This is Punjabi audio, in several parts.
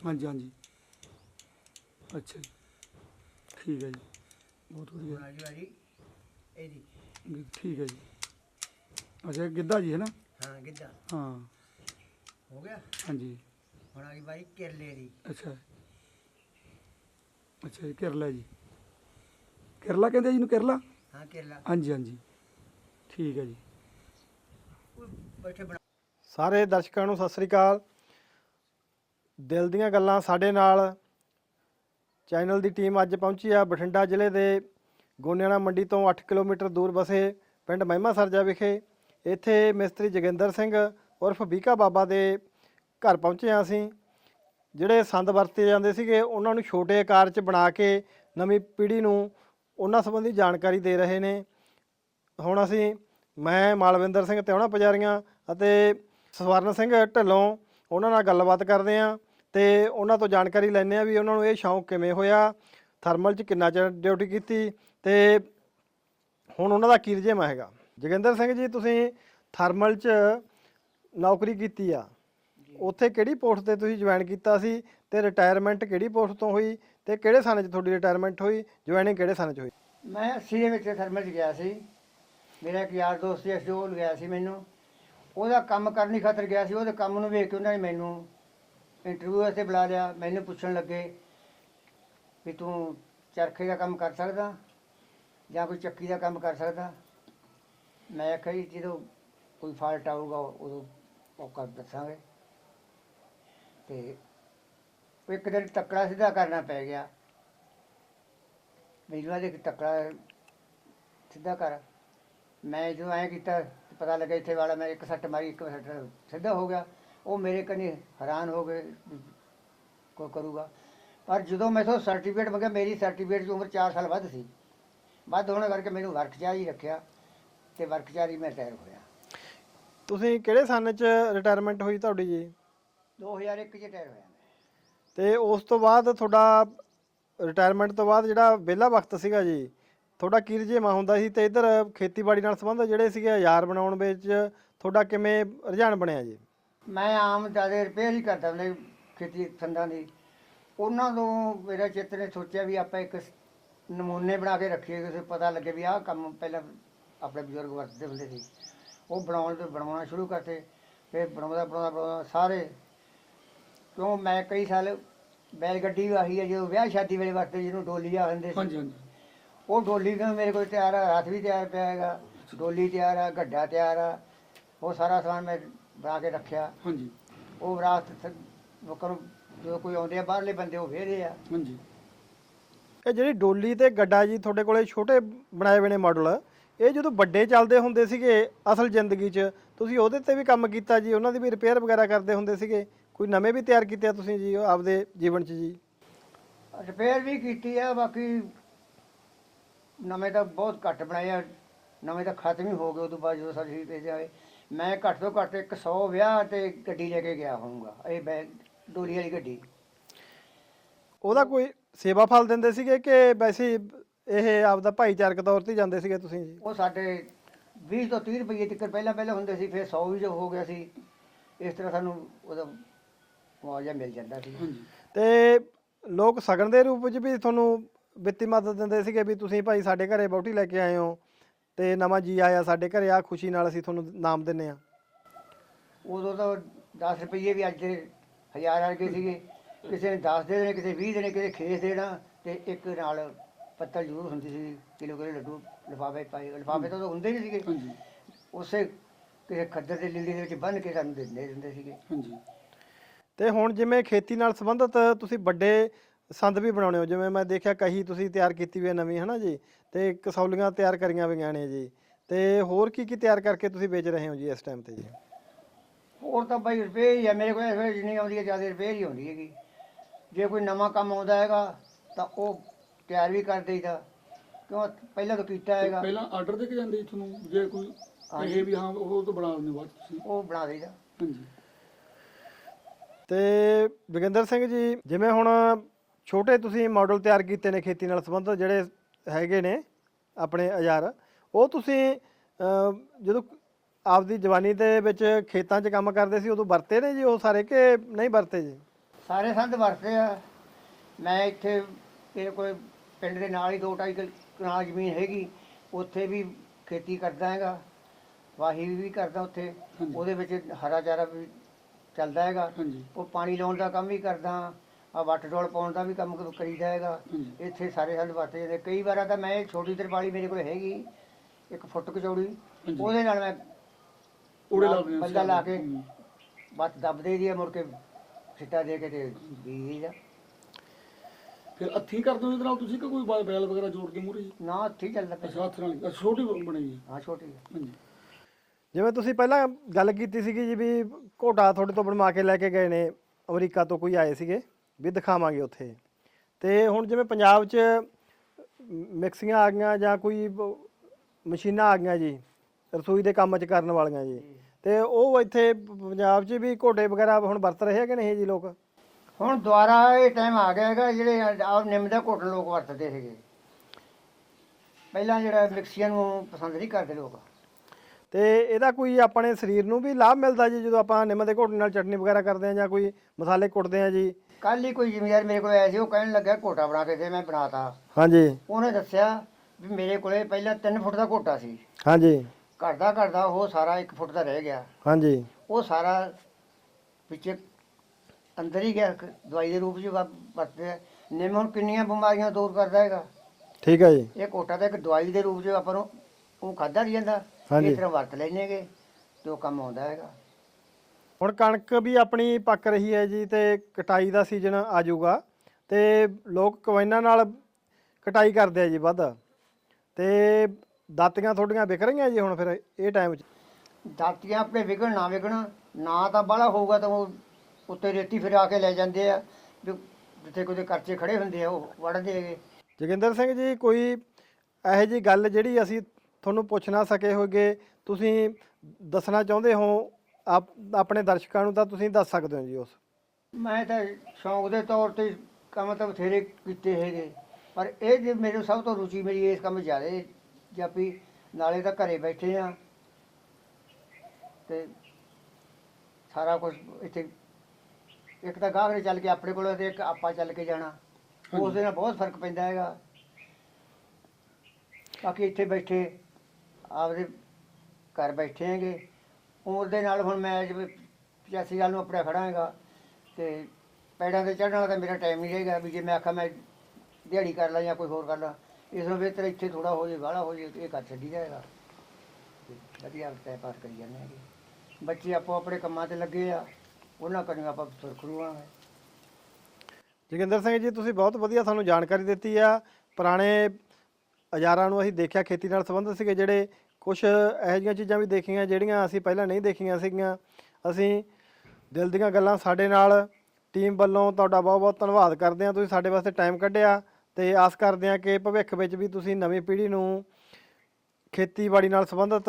ਹਾਂਜੀ ਹਾਂਜੀ। ਅੱਛਾ ਜੀ। ਠੀਕ ਹੈ ਜੀ। ਬਹੁਤ ਵਧੀਆ। ਆਜੀ ਵਾਰੀ ਇਹਦੀ ਗਿ- ਠੀਕ ਹੈ ਜੀ। ਅੱਛਾ ਇਹ ਗਿੱਧਾ ਜੀ ਹੈ ਨਾ? ਹਾਂ ਗਿੱਧਾ। ਹਾਂ। ਹੋ ਗਿਆ? ਹਾਂਜੀ। ਹੁਣ ਆ ਗਈ ਵਾਰੀ ਕਿਰਲੇ ਦੀ। ਅੱਛਾ। ਅੱਛਾ ਜੀ ਕੇਰਲਾ ਜੀ। ਕੇਰਲਾ ਕਹਿੰਦੇ ਜੀ ਨੂੰ ਕੇਰਲਾ? ਹਾਂ ਕਿਰਲਾ। ਹਾਂਜੀ ਹਾਂਜੀ। ਠੀਕ ਹੈ ਜੀ। ਉਹ ਬੈਠੇ ਬਣਾ ਸਾਰੇ ਦਰਸ਼ਕਾਂ ਨੂੰ ਸਤਿ ਸ੍ਰੀ ਅਕਾਲ। ਦਿਲ ਦੀਆਂ ਗੱਲਾਂ ਸਾਡੇ ਨਾਲ। ਚੈਨਲ ਦੀ ਟੀਮ ਅੱਜ ਪਹੁੰਚੀ ਆ ਬਠਿੰਡਾ ਜ਼ਿਲ੍ਹੇ ਦੇ ਗੋਨਿਆਣਾ ਮੰਡੀ ਤੋਂ 8 ਕਿਲੋਮੀਟਰ ਦੂਰ ਵਸੇ ਪਿੰਡ ਮਹਿਮਾ ਸਰਜਾ ਵਿਖੇ। ਇੱਥੇ ਮਿਸਤਰੀ ਜੋਗਿੰਦਰ ਸਿੰਘ ਉਰਫ ਬੀਕਾ ਬਾਬਾ ਦੇ ਘਰ ਪਹੁੰਚੇ ਹਾਂ ਅਸੀਂ। ਜਿਹੜੇ ਸੰਦ ਵਰਤੇ ਜਾਂਦੇ ਸੀਗੇ, ਉਹਨਾਂ ਨੂੰ ਛੋਟੇ ਆਕਾਰ 'ਚ ਬਣਾ ਕੇ ਨਵੀਂ ਪੀੜ੍ਹੀ ਨੂੰ ਉਹਨਾਂ ਸੰਬੰਧੀ ਜਾਣਕਾਰੀ ਦੇ ਰਹੇ ਨੇ। ਹੁਣ ਅਸੀਂ, ਮੈਂ, ਮਾਲਵਿੰਦਰ ਸਿੰਘ, ਤਿਉਣਾ ਪੁਜਾਰੀਆਂ ਅਤੇ ਸਵਰਨ ਸਿੰਘ ਢੱਲੋਂ ਉਹਨਾਂ ਨਾਲ ਗੱਲਬਾਤ ਕਰਦੇ ਹਾਂ। ਤੇ ਉਹਨਾਂ ਤੋਂ ਜਾਣਕਾਰੀ ਲੈਂਦੇ ਹਾਂ ਵੀ ਉਹਨਾਂ ਨੂੰ ਇਹ ਸ਼ੌਂਕ ਕਿਵੇਂ ਹੋਇਆ ਥਰਮਲ 'ਚ ਕਿੰਨਾ ਚਿਰ ਡਿਊਟੀ ਕੀਤੀ ਤੇ ਹੁਣ ਉਹਨਾਂ ਦਾ ਕੀ ਰੁਝੇਵਾਂ ਹੈਗਾ। ਜੋਗਿੰਦਰ ਸਿੰਘ ਜੀ ਤੁਸੀਂ ਥਰਮਲ 'ਚ ਨੌਕਰੀ ਕੀਤੀ ਆ। ਉੱਥੇ ਕਿਹੜੀ ਪੋਸਟ ਤੇ ਤੁਸੀਂ ਜੁਆਇਨ ਕੀਤਾ ਸੀ ਤੇ ਰਿਟਾਇਰਮੈਂਟ ਕਿਹੜੀ ਪੋਸਟ ਤੋਂ ਹੋਈ ਤੇ ਕਿਹੜੇ ਸਾਲ 'ਚ ਤੁਹਾਡੀ ਰਿਟਾਇਰਮੈਂਟ ਹੋਈ ਜੁਆਇਨਿੰਗ ਕਿਹੜੇ ਸਾਲ 'ਚ ਹੋਈ? ਮੈਂ 80 ਦੇ ਵਿੱਚ ਥਰਮਲ 'ਚ ਗਿਆ ਸੀ। ਮੇਰਾ ਇੱਕ ਯਾਰ ਦੋਸਤ ਸੀ ਅਸੀਂ ਉਹ ਗਿਆ ਸੀ ਮੈਨੂੰ। ਉਹਦਾ ਕੰਮ ਕਰਨੀ ਖਾਤਰ ਗਿਆ ਸੀ ਉਹਦੇ ਕੰਮ ਨੂੰ ਵੇਖ ਕੇ ਉਹਨਾਂ ਨੇ ਮੈਨੂੰ ਇੰਟਰਵਿਊ ਵਾਸਤੇ ਬੁਲਾ ਲਿਆ, ਮੈਨੂੰ ਪੁੱਛਣ ਲੱਗੇ ਵੀ ਤੂੰ ਚਰਖੇ ਦਾ ਕੰਮ ਕਰ ਸਕਦਾ ਜਾਂ ਕੋਈ ਚੱਕੀ ਦਾ ਕੰਮ ਕਰ ਸਕਦਾ? ਮੈਂ ਆਖਿਆ ਜੀ, ਜਦੋਂ ਕੋਈ ਫਾਲਟ ਆਊਗਾ, ਉਦੋਂ ਉਹ ਕਰ ਦੱਸਾਂਗੇ। ਤੇ ਇੱਕ ਦਿਨ ਤੱਕੜਾ ਸਿੱਧਾ ਕਰਨਾ ਪੈ ਗਿਆ। ਮੈਨੂੰ ਦੇ ਤੱਕੜਾ ਸਿੱਧਾ ਕਰ। ਮੈਂ ਜਦੋਂ ਐਂ ਕੀਤਾ, ਪਤਾ ਲੱਗਾ ਇੱਥੇ ਵਾਲਾ, ਮੈਂ ਇੱਕ ਸੱਟ ਮਾਰੀ, ਇੱਕ ਸੱਟ ਸਿੱਧਾ ਹੋ ਗਿਆ। ਉਹ ਮੇਰੇ ਕਨੀ ਹੈਰਾਨ ਹੋ ਗਏ ਕੋਈ ਕਰੂਗਾ। ਪਰ ਜਦੋਂ ਮੈਥੋਂ ਸਰਟੀਫਿਕੇਟ ਮੰਗਿਆ ਮੇਰੀ ਸਰਟੀਫਿਕੇਟ ਦੀ ਉਮਰ 4 ਸਾਲ ਵੱਧ ਸੀ। ਵੱਧ ਹੋਣ ਕਰਕੇ ਮੈਨੂੰ ਵਰਕਚਾਰੀ ਰੱਖਿਆ ਤੇ ਵਰਕਚਾਰੀ ਮੈਂ ਰਿਟਾਇਰ ਹੋਇਆ। ਤੁਸੀਂ ਕਿਹੜੇ ਸਾਲ 'ਚ ਰਿਟਾਇਰਮੈਂਟ ਹੋਈ ਤੁਹਾਡੀ ਜੀ? 2001 ਚ ਰਿਟਾਇਰ ਹੋਇਆ ਮੈਂ। ਤੇ ਉਸ ਤੋਂ ਬਾਅਦ ਤੁਹਾਡਾ ਰਿਟਾਇਰਮੈਂਟ ਤੋਂ ਬਾਅਦ ਜਿਹੜਾ ਵਿਹਲਾ ਵਕਤ ਸੀਗਾ ਜੀ ਤੁਹਾਡਾ ਕੀ ਰੁਝੇਵਾਂ ਹੁੰਦਾ ਸੀ ਤੇ ਇਧਰ ਖੇਤੀਬਾੜੀ ਨਾਲ ਸੰਬੰਧ ਜਿਹੜੇ ਸੀਗੇ ਯਾਰ ਬਣਾਉਣ ਵਿੱਚ ਤੁਹਾਡਾ ਕਿਵੇਂ ਰੁਝਾਨ ਬਣਿਆ ਜੀ? ਮੈਂ ਆਮ ਜ਼ਿਆਦਾ ਰਿਪੇਅਰ ਹੀ ਕਰਦਾ ਹੁੰਦਾ ਸੀ ਖੇਤੀ ਸੰਦਾਂ ਦੀ। ਉਹਨਾਂ ਤੋਂ ਮੇਰਾ ਚਿੱਤ ਨੇ ਸੋਚਿਆ ਵੀ ਆਪਾਂ ਇੱਕ ਸ- ਨਮੂਨੇ ਬਣਾ ਕੇ ਰੱਖੀਏ ਕਿਸੇ ਪਤਾ ਲੱਗੇ ਵੀ ਆਹ ਕੰਮ ਪਹਿਲਾਂ ਆਪਣੇ ਬਜ਼ੁਰਗ ਵਰਤਦੇ ਹੁੰਦੇ ਸੀ। ਉਹ ਬਣਾਉਣ ਤੇ ਬਣਾਉਣਾ ਸ਼ੁਰੂ ਕਰਤੇ ਫਿਰ ਬਣਾਉਂਦਾ ਬਣਾਉਂਦਾ ਬਣਾਉਂਦਾ ਸਾਰੇ। ਕਿਉਂ ਮੈਂ ਕਈ ਸਾਲ ਬੈਲ ਗੱਡੀ ਆਹੀ ਹੈ ਜਦੋਂ ਵਿਆਹ ਸ਼ਾਦੀ ਵੇਲੇ ਵਰਤੇ ਜਿਹਨੂੰ ਡੋਲੀ ਆ ਹੁੰਦੇ ਸੀ। ਹਾਂਜੀ ਹਾਂਜੀ। ਉਹ ਡੋਲੀ ਦਾ ਮੇਰੇ ਕੋਲ ਤਿਆਰ ਆ ਹੱਥ ਵੀ ਤਿਆਰ ਪਿਆ ਹੈਗਾ ਡੋਲੀ ਤਿਆਰ ਆ ਗੱਡਾ ਤਿਆਰ ਆ ਉਹ ਸਾਰਾ ਸਮਾਨ ਮੈਂ ਬਣਾ ਕੇ ਰੱਖਿਆ। ਹਾਂਜੀ। ਉਹ ਵਿਰਾਸਤ ਸ- ਲੋਕਾਂ ਨੂੰ ਜਦੋਂ ਕੋਈ ਆਉਂਦੇ ਆ ਬਾਹਰਲੇ ਬੰਦੇ ਉਹ ਵੇਖਦੇ ਆ। ਹਾਂਜੀ। ਇਹ ਜਿਹੜੀ ਡੋਲੀ ਤੇ ਗੱਡਾ ਜੀ ਤੁਹਾਡੇ ਕੋਲੇ ਛੋਟੇ ਬਣਾਏ ਹੋਏ ਨੇ ਮਾਡਲ ਇਹ ਜਦੋਂ ਵੱਡੇ ਚੱਲਦੇ ਹੁੰਦੇ ਸੀਗੇ ਅਸਲ ਜ਼ਿੰਦਗੀ 'ਚ ਤੁਸੀਂ ਉਹਦੇ ਤੇ ਵੀ ਕੰਮ ਕੀਤਾ ਜੀ ਉਹਨਾਂ ਦੀ ਵੀ ਰਿਪੇਅਰ ਵਗੈਰਾ ਕਰਦੇ ਹੁੰਦੇ ਸੀਗੇ? ਕੋਈ ਨਵੇਂ ਵੀ ਤਿਆਰ ਕੀਤੇ ਆ ਤੁਸੀਂ ਜੀ ਉਹ ਆਪਦੇ ਜੀਵਨ 'ਚ ਜੀ? ਰਿਪੇਅਰ ਵੀ ਕੀਤੀ ਆ ਬਾਕੀ ਨਵੇਂ ਤਾਂ ਬਹੁਤ ਘੱਟ ਬਣਾਏ ਆ ਨਵੇਂ ਤਾਂ ਖਤਮ ਹੀ ਹੋ ਗਏ ਉਦੋਂ ਬਾਅਦ ਜਦੋਂ ਸਾਡੀ ਤੇ ਜਾਏ ਮੈਂ ਘੱਟ ਤੋਂ ਘੱਟ ਇੱਕ 100 ਵਿਆਹ ਤੇ ਗੱਡੀ ਲੈ ਕੇ ਗਿਆ ਹੋਊਗਾ ਇਹ ਬੈ ਡੋਲੀ ਵਾਲੀ ਗੱਡੀ। ਉਹਦਾ ਕੋਈ ਸੇਵਾ ਫਲ ਦਿੰਦੇ ਸੀਗੇ ਕਿ ਵੈਸੇ ਹੀ ਇਹ ਆਪਦਾ ਭਾਈਚਾਰਕ ਤੌਰ ਤੇ ਹੀ ਜਾਂਦੇ ਸੀਗੇ ਤੁਸੀਂ? ਜੀ ਉਹ ਸਾਡੇ 20 ਤੋਂ 30 ਰੁਪਏ ਤੱਕ ਪਹਿਲਾਂ ਪਹਿਲਾਂ ਹੁੰਦੇ ਸੀ ਫਿਰ 100 ਵੀ ਜੋ ਹੋ ਗਿਆ ਸੀ। ਇਸ ਤਰ੍ਹਾਂ ਸਾਨੂੰ ਉਹਦਾ ਮੁਆਵਜ਼ਾ ਮਿਲ ਜਾਂਦਾ ਸੀ। ਤੇ ਲੋਕ ਸਗਨ ਦੇ ਰੂਪ ਵਿੱਚ ਵੀ ਤੁਹਾਨੂੰ ਵਿੱਤੀ ਮਦਦ ਦਿੰਦੇ ਸੀਗੇ ਵੀ ਤੁਸੀਂ ਭਾਈ ਸਾਡੇ ਘਰੇ ਬੌਟੀ ਲੈ ਕੇ ਆਏ ਹੋ। ਤੇ ਨਵਾਂ ਜੀ ਆਇਆ ਸਾਡੇ ਘਰੇ ਆ ਖੁਸ਼ੀ ਨਾਲ ਅਸੀਂ ਤੁਹਾਨੂੰ ਨਾਮ ਦਿੰਨੇ ਆ। ਉਦੋਂ ਤਾਂ 10 ਰੁਪਏ ਵੀ ਅੱਜ ਦੇ ਹਜ਼ਾਰ ਵਰਗੇ ਸੀਗੇ। ਕਿਸੇ ਨੇ 10 ਦੇ ਦੇਣੇ ਕਿਸੇ 20 ਦੇਣੇ ਕਿਸੇ ਖੇਸ ਦੇਣਾ ਤੇ ਇੱਕ ਨਾਲ ਪੱਤਲ ਜ਼ਰੂਰ ਹੁੰਦੀ ਸੀ ਕਿਲੋ ਕਿਲੋ ਲੱਡੂ ਲਿਫਾਫੇ ਪਾਏ। ਲਿਫਾਫੇ ਤਾਂ ਉਦੋਂ ਹੁੰਦੇ ਨਹੀਂ ਸੀਗੇ। ਹਾਂਜੀ। ਉਸੇ ਕਿਸੇ ਖੱਦਰ ਦੇ ਲਿੱਲੀ ਦੇ ਵਿੱਚ ਬੰਨ੍ਹ ਕੇ ਸਾਨੂੰ ਦਿੰਦੇ ਦਿੰਦੇ ਸੀਗੇ। ਹਾਂਜੀ। ਤੇ ਹੁਣ ਜਿਵੇਂ ਖੇਤੀ ਨਾਲ ਸੰਬੰਧਿਤ ਤੁਸੀਂ ਵੱਡੇ ਸੰਦ ਵੀ ਬਣਾਉਣੇ ਹੋ ਜਿਵੇਂ ਮੈਂ ਦੇਖਿਆ ਕਹੀ ਤੁਸੀਂ ਤਿਆਰ ਕੀਤੀ ਵੀ ਹੈ ਨਵੀਂ ਹਨਾ ਜੀ? ਤੇ ਕਸੌਲੀਆਂ ਤਿਆਰ ਕਰੀਆਂ ਹੋਈਆਂ ਨੇ ਜੀ। ਤੇ ਹੋਰ ਕੀ ਕੀ ਤਿਆਰ ਕਰਕੇ ਤੁਸੀਂ ਵੇਚ ਰਹੇ ਹੋ ਜੀ ਇਸ ਟਾਈਮ ਤੇ ਜੀ? ਹੋਰ ਤਾਂ ਬਾਈ ਰੁਪਏ ਹੀ ਆ ਮੇਰੇ ਕੋਲ ਇਸ ਵੇਲੇ ਜਿੰਨੀ ਆਉਂਦੀ ਹੈ ਜ਼ਿਆਦਾ ਰੁਪਏ ਹੀ ਆਉਂਦੀ ਹੈਗੀ। ਜੇ ਕੋਈ ਨਵਾਂ ਕੰਮ ਆਉਂਦਾ ਹੈਗਾ ਤਾਂ ਉਹ ਤਿਆਰ ਵੀ ਕਰ ਦੇਈਦਾ। ਕਿਉਂ? ਪਹਿਲਾਂ ਤਾਂ ਕੀਤਾ ਹੈਗਾ। ਪਹਿਲਾਂ ਆਰਡਰ ਦੇ ਕੇ ਜਾਂਦੇ ਜੀ ਤੁਹਾਨੂੰ? ਜੇ ਕੋਈ ਕਹੇ ਵੀ ਹਾਂ ਉਹ ਤੋਂ ਬਣਾ ਦਿੰਦੇ ਬਾਅਦ 'ਚ ਤੁਸੀਂ। ਉਹ ਬਣਾ ਦੇਈਦਾ। ਹਾਂਜੀ। ਤੇ ਵਿਗਿੰਦਰ ਸਿੰਘ ਜੀ ਜਿਵੇਂ ਹੁਣ ਛੋਟੇ ਤੁਸੀਂ ਮਾਡਲ ਤਿਆਰ ਕੀਤੇ ਨੇ ਖੇਤੀ ਨਾਲ ਸੰਬੰਧਿਤ ਜਿਹੜੇ ਹੈਗੇ ਨੇ ਆਪਣੇ ਔਜ਼ਾਰ ਉਹ ਤੁਸੀਂ ਜਦੋਂ ਆਪਦੀ ਜਵਾਨੀ ਦੇ ਵਿੱਚ ਖੇਤਾਂ 'ਚ ਕੰਮ ਕਰਦੇ ਸੀ ਉਦੋਂ ਵਰਤੇ ਨੇ ਜੀ ਉਹ ਸਾਰੇ ਕਿ ਨਹੀਂ ਵਰਤੇ ਜੀ? ਸਾਰੇ ਸੰਦ ਵਰਤੇ ਆ। ਮੈਂ ਇੱਥੇ ਮੇਰੇ ਕੋਲ ਪਿੰਡ ਦੇ ਨਾਲ ਹੀ ਦੋ ਢਾਈ ਕਨਾਲ ਜ਼ਮੀਨ ਹੈਗੀ ਉੱਥੇ ਵੀ ਖੇਤੀ ਕਰਦਾ ਹੈਗਾ ਵਾਹੀ ਵੀ ਕਰਦਾ ਉੱਥੇ। ਉਹਦੇ ਵਿੱਚ ਹਰਾ ਚਾਰਾ ਵੀ ਚੱਲਦਾ ਹੈਗਾ। ਹਾਂਜੀ। ਉਹ ਪਾਣੀ ਲਾਉਣ ਦਾ ਕੰਮ ਵੀ ਕਰਦਾ। ਆ ਵੱਟ ਡੋਲ ਪਾਉਣ ਦਾ ਵੀ ਕੰਮ ਕ- ਕਰੀਦਾ ਹੈਗਾ। ਇੱਥੇ ਸਾਰੇ ਸੰਦ ਵਰਤੇ ਜਾਂਦੇ। ਕਈ ਵਾਰਾਂ ਤਾਂ ਮੈਂ ਛੋਟੀ ਤਰਪਾਲੀ ਮੇਰੇ ਕੋਲ ਹੈਗੀ ਇੱਕ ਫੁੱਟ ਕਚੌੜੀ। ਉਹਦੇ ਨਾਲ ਮੈਂ ਓੜੇ ਲਾ ਦਿੰਦੇ ਬੰਦਾ ਲਾ ਕੇ। ਬਸ ਦੱਬ ਦੇ ਦੀ ਆ, ਮੁੜ ਕੇ ਸਿੱਟਾ ਦੇ ਕੇ ਤੇ ਬੀਜ ਜਾ ਫਿਰ ਹੱਥੀਂ ਕਰਦੇ ਹੋ ਇਹਦੇ ਨਾਲ ਤੁਸੀਂ ਕਿ ਕੋਈ ਬੈ- ਬੈਲ ਵਗੈਰਾ ਜੋੜ ਕੇ ਮੂਰੇ ਨਾ ਹੱਥੀ ਚੱਲਦਾ ਪਿਆ। ਅੱਛਾ ਹੱਥ ਨਾਲ ਹੀ। ਅੱਛਾ, ਛੋਟੀ ਬਣੀ ਜੀ ਹਾਂ ਛੋਟੀ ਆ। ਹਾਂਜੀ। ਜਿਵੇਂ ਤੁਸੀਂ ਪਹਿਲਾਂ ਗੱਲ ਕੀਤੀ ਸੀਗੀ ਜੀ ਵੀ ਘੋਟਾ ਤੁਹਾਡੇ ਤੋਂ ਬਣਵਾ ਕੇ ਲੈ ਕੇ ਗਏ ਨੇ ਅਮਰੀਕਾ ਤੋਂ ਕੋਈ ਆਏ ਸੀਗੇ? ਵੀ ਦਿਖਾਵਾਂਗੇ ਉੱਥੇ। ਤੇ ਹੁਣ ਜਿਵੇਂ ਪੰਜਾਬ 'ਚ ਮਿਕਸੀਆਂ ਆ ਗਈਆਂ ਜਾਂ ਕੋਈ ਮਸ਼ੀਨਾਂ ਆ ਗਈਆਂ ਜੀ ਰਸੋਈ ਦੇ ਕੰਮ 'ਚ ਕਰਨ ਵਾਲੀਆਂ ਜੀ। ਤੇ ਉਹ ਇੱਥੇ ਪੰਜਾਬ 'ਚ ਵੀ ਘੋਟੇ ਵਗੈਰਾ ਹੁਣ ਵਰਤ ਰਹੇ ਹੈਗੇ ਨਹੀਂ ਜੀ ਲੋਕ? ਹੁਣ ਦੁਬਾਰਾ ਇਹ ਟਾਈਮ ਆ ਗਿਆ ਹੈਗਾ ਜਿਹੜੇ ਆਪ ਨਿੰਮ ਦਾ ਘੁੱਟ ਲੋਕ ਵਰਤਦੇ ਸੀਗੇ ਪਹਿਲਾਂ ਜਿਹੜਾ ਮਿਕਸੀਆਂ ਨੂੰ ਪਸੰਦ ਨਹੀਂ ਕਰਦੇ ਲੋਕ। ਤੇ ਇਹਦਾ ਕੋਈ ਆਪਣੇ ਸਰੀਰ ਨੂੰ ਵੀ ਲਾਭ ਮਿਲਦਾ ਜੀ ਜਦੋਂ ਆਪਾਂ ਨਿੰਮ ਦੇ ਘੋਟੇ ਨਾਲ ਚਟਨੀ ਵਗੈਰਾ ਕਰਦੇ ਆ ਜਾਂ ਕੋਈ ਮਸਾਲੇ ਕੁੱਟਦੇ ਆ ਜੀ। ਕੱਲ ਹੀ ਕੋਈ ਜ਼ਿਮੀਦਾਰ ਮੇਰੇ ਕੋਲ ਆਇਆ ਸੀ ਉਹ ਕਹਿਣ ਲੱਗਾ ਘੋਟਾ ਬਣਾ ਕੇ ਦੇ ਮੈਂ ਬਣਾਤਾ। ਹਾਂਜੀ। ਉਹਨੇ ਦੱਸਿਆ ਵੀ ਮੇਰੇ ਕੋਲੇ ਪਹਿਲਾਂ 3 ਫੁੱਟ ਦਾ ਘੋਟਾ ਸੀ। ਹਾਂਜੀ। ਘਰ ਦਾ ਘਰ ਦਾ ਉਹ ਸਾਰਾ 1 ਫੁੱਟ ਦਾ ਰਹਿ ਗਿਆ। ਹਾਂਜੀ। ਉਹ ਸਾਰਾ ਵਿੱਚ ਅੰਦਰ ਹੀ ਗਿਆ ਦਵਾਈ ਦੇ ਰੂਪ 'ਚ ਵ- ਵਰਤਦੇ। ਨਿੰਮ ਹੁਣ ਕਿੰਨੀਆਂ ਬਿਮਾਰੀਆਂ ਦੂਰ ਕਰਦਾ ਹੈਗਾ। ਠੀਕ ਹੈ ਜੀ। ਇਹ ਕੋਟਾ ਤਾਂ ਇੱਕ ਦਵਾਈ ਦੇ ਰੂਪ 'ਚ ਆਪਾਂ ਨੂੰ ਉਹ ਖਾਦਾ ਜਾਂਦਾ? ਹਾਂਜੀ। ਇਸ ਤਰ੍ਹਾਂ ਵਰਤ ਲੈਣੇਗੇ ਤੇ ਉਹ ਕੰਮ ਆਉਂਦਾ ਹੈਗਾ। ਹੁਣ ਕਣਕ ਵੀ ਆਪਣੀ ਪੱਕ ਰਹੀ ਹੈ ਜੀ ਤੇ ਕਟਾਈ ਦਾ ਸੀਜ਼ਨ ਆ ਜਾਊਗਾ ਤੇ ਲੋਕ ਕਵੈਨਾਂ ਨਾਲ ਕਟਾਈ ਕਰਦੇ ਆ ਜੀ ਵੱਧ। ਤੇ ਦਾਤੀਆਂ ਤੁਹਾਡੀਆਂ ਵਿਕ ਰਹੀਆਂ ਜੀ ਹੁਣ ਫਿਰ ਇਹ ਟਾਈਮ 'ਚ। ਦਾਤੀਆਂ ਆਪਣੇ ਵਿਗਣ ਨਾ ਵਿਗਣ ਨਾ ਤਾਂ ਬਾਹਲਾ ਹੋਊਗਾ ਤਾਂ ਉਹ ਉੱਤੇ ਰੇਤੀ ਫਿਰ ਆ ਕੇ ਲੈ ਜਾਂਦੇ ਆ ਜਿੱਥੇ ਕੋਈ ਕਰਚੇ ਖੜੇ ਹੁੰਦੇ ਆ ਉਹ ਵੜਦੇ ਹੈਗੇ। ਜੋਗਿੰਦਰ ਸਿੰਘ ਜੀ ਕੋਈ ਇਹੋ ਜੀ ਗੱਲ ਜਿਹੜੀ ਅਸੀਂ ਤੁਹਾਨੂੰ ਪੁੱਛ ਨਾ ਸਕੇ ਹੋਗੇ ਤੁਸੀਂ ਦੱਸਣਾ ਚਾਹੁੰਦੇ ਹੋ ਆਪ- ਆਪਣੇ ਦਰਸ਼ਕਾਂ ਨੂੰ ਤਾਂ ਤੁਸੀਂ ਦੱਸ ਸਕਦੇ ਹੋ ਜੀ ਉਸ। ਮੈਂ ਤਾਂ ਸ਼ੌਂਕ ਦੇ ਤੌਰ ਤੇ ਕੰਮ ਤਾਂ ਬਥੇਰੇ ਕੀਤੇ ਹੈਗੇ ਪਰ ਇਹ ਜੇ ਮੇਰੇ ਸਭ ਤੋਂ ਰੁਚੀ ਮੇਰੀ ਇਸ ਕੰਮ ਜ਼ਿਆਦਾ ਜਾਪੀ ਨਾਲੇ ਤਾਂ ਘਰੇ ਬੈਠੇ ਆ ਤੇ ਸਾਰਾ ਕੁਝ ਇੱਥੇ ਇੱਕ ਤਾਂ ਗਾਹਕ ਨੇ ਚੱਲ ਕੇ ਆਪਣੇ ਕੋਲ ਤੇ ਇੱਕ ਆਪਾਂ ਚੱਲ ਕੇ ਜਾਣਾ ਉਸ ਦੇ ਨਾਲ ਬਹੁਤ ਫ਼ਰਕ ਪੈਂਦਾ ਹੈਗਾ। ਬਾਕੀ ਇੱਥੇ ਬੈਠੇ ਆਪਦੇ ਘਰ ਬੈਠੇ ਹੈਗੇ ਉਮਰ ਦੇ ਨਾਲ ਹੁਣ ਮੈਂ ਜਿਵੇਂ 85 ਸਾਲ ਨੂੰ ਆਪਣਾ ਖੜਾ ਹੈਗਾ ਤੇ ਪੈੜਾਂ ਤੇ ਚੜ੍ਹਨ ਵਾਲਾ ਤਾਂ ਮੇਰਾ ਟਾਈਮ ਨਹੀਂ ਰਹੇਗਾ ਵੀ ਜੇ ਮੈਂ ਆਖਾਂ ਮੈਂ ਦਿਹਾੜੀ ਕਰ ਲਾਂ ਜਾਂ ਕੋਈ ਹੋਰ ਕਰ ਲਾਂ, ਇਸ ਨੂੰ ਬਿਹਤਰ ਇੱਥੇ ਥੋੜਾ ਹੋ ਜੇ ਵਾਲਾ ਹੋ ਜੇ, ਇਹ ਕਰ ਛੱਡੀ ਜਾਏਗਾ। ਵਧੀਆ ਟਾਈਮ ਪਾਸ ਕਰੀ ਜਾਂਦੇ ਹੈਗੇ। ਬੱਚੇ ਆਪੋ ਆਪਣੇ ਕੰਮਾਂ ਤੇ ਲੱਗੇ ਆ, ਉਹਨਾਂ ਕਰੀਆਂ ਆਪਾਂ ਸੁਰਖਰੂਆਂਗੇ ਜੋਗਿੰਦਰ ਸਿੰਘ ਜੀ, ਤੁਸੀਂ ਬਹੁਤ ਵਧੀਆ ਸਾਨੂੰ ਜਾਣਕਾਰੀ ਦਿੱਤੀ ਆ। ਪੁਰਾਣੇ ਔਜ਼ਾਰਾਂ ਨੂੰ ਅਸੀਂ ਦੇਖਿਆ ਖੇਤੀ ਨਾਲ ਸੰਬੰਧਿਤ ਸੀਗੇ ਜਿਹੜੇ ਕੁਝ ਇਹੋ ਜਿਹੀਆਂ ਚੀਜ਼ਾਂ ਵੀ ਦੇਖੀਆਂ, ਜਿਹੜੀਆਂ ਅਸੀਂ ਪਹਿਲਾਂ ਨਹੀਂ ਦੇਖੀਆਂ ਸੀਗੀਆਂ। ਅਸੀਂ ਦਿਲ ਦੀਆਂ ਗੱਲਾਂ ਸਾਡੇ ਨਾਲ ਟੀਮ ਵੱਲੋਂ ਤੁਹਾਡਾ ਬਹੁਤ ਬਹੁਤ ਧੰਨਵਾਦ ਕਰਦੇ ਹਾਂ। ਤੁਸੀਂ ਸਾਡੇ ਵਾਸਤੇ ਟਾਈਮ ਕੱਢਿਆ ਤੇ ਆਸ ਕਰਦੇ ਹਾਂ ਕਿ ਭਵਿੱਖ ਵਿੱਚ ਵੀ ਤੁਸੀਂ ਨਵੀਂ ਪੀੜ੍ਹੀ ਨੂੰ ਖੇਤੀਬਾੜੀ ਨਾਲ ਸੰਬੰਧਿਤ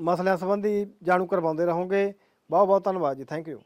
ਮਸਲਿਆਂ ਸੰਬੰਧੀ ਜਾਣੂ ਕਰਵਾਉਂਦੇ ਰਹੋਗੇ। ਬਹੁਤ ਬਹੁਤ ਧੰਨਵਾਦ ਜੀ। Thank you